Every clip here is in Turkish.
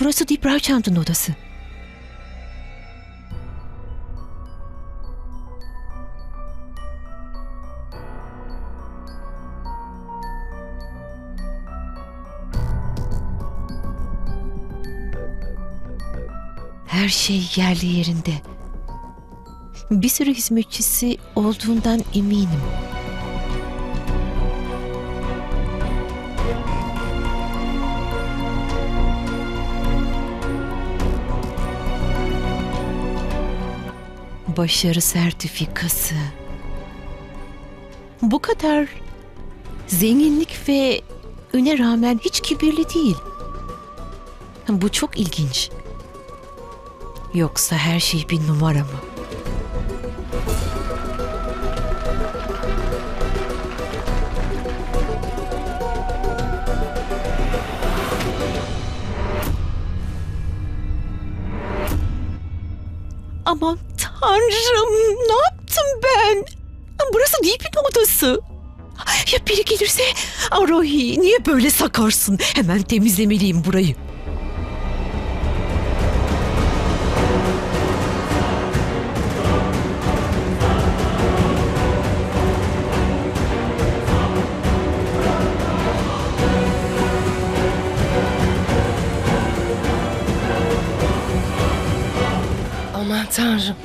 Burası Deep Rajchand'ın odası. Her şey yerli yerinde. Bir sürü hizmetçisi olduğundan eminim. Başarı sertifikası. Bu kadar zenginlik ve öne rağmen hiç kibirli değil. Bu çok ilginç. Yoksa her şey bir numara mı? Aman tanrım ne yaptım ben? Burası Deep'in odası. Ya biri gelirse Arohi niye böyle sakarsın? Hemen temizlemeliyim burayı. Aman tanrım.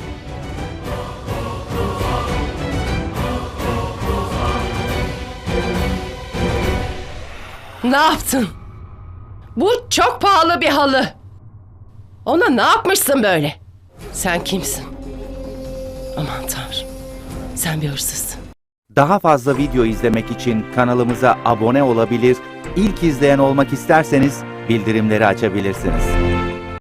Ne yaptın? Bu çok pahalı bir halı. Ona ne yapmışsın böyle? Sen kimsin? Aman tanrım. Sen bir hırsızsın. Daha fazla video izlemek için kanalımıza abone olabilir, ilk izleyen olmak isterseniz bildirimleri açabilirsiniz.